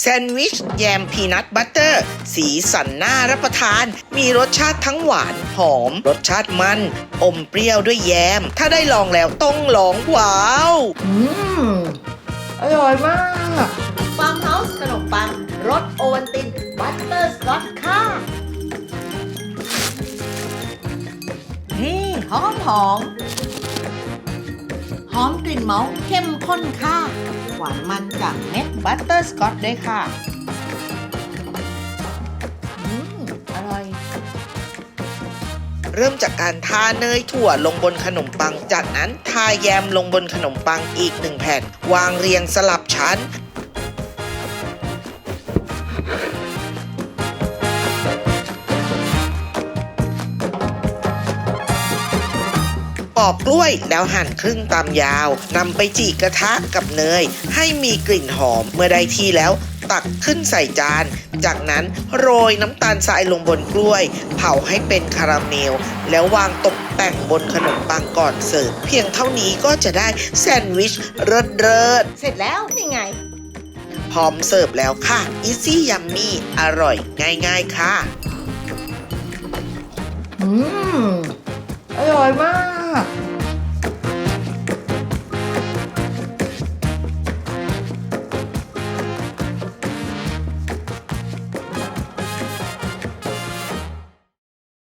แซนด์วิชแยมพีนัทบัตเตอร์ สีสันน่ารับประทาน มีรสชาติทั้งหวานหอม รสชาติมัน อมเปรี้ยวด้วยแยม ถ้าได้ลองแล้วต้องลองว้าว อืม อร่อยมากฟาร์มเฮาส์ขนมปังรสโอวันติน บัตเตอร์สกอตค่ะนี่หอมหอมห อมกลิ่นเมาส์เข้มข้นค่ะ หวานมันจากเม็ดบัตเตอร์สกอตด้วยค่ะอืมอร่อย เริ่มจากการทาเนยถั่วลงบนขนมปัง จากนั้นทาแยมลงบนขนมปังอีกหนึ่งแผ่น วางเรียงสลับชั้น ปอกกล้วยแล้วหั่นครึ่งตามยาวนำไปจีกระทะกับเนย ให้มีกลิ่นหอมเมื่อได้ที่แล้วตักขึ้นใส่จาน จากนั้นโรยน้ำตาลทรายลงบนกล้วย เผาให้เป็นคาราเมล แล้ววางตกแต่งบนขนมปังก่อนเสิร์ฟเพียงเท่านี้ก็จะได้แซนด์วิชเริศเริศเสร็จแล้วนี่ไง พร้อมเสิร์ฟแล้วค่ะอีซี่ยัมมี่อร่อยง่าย ๆ ค่ะ อืม อร่อยมาก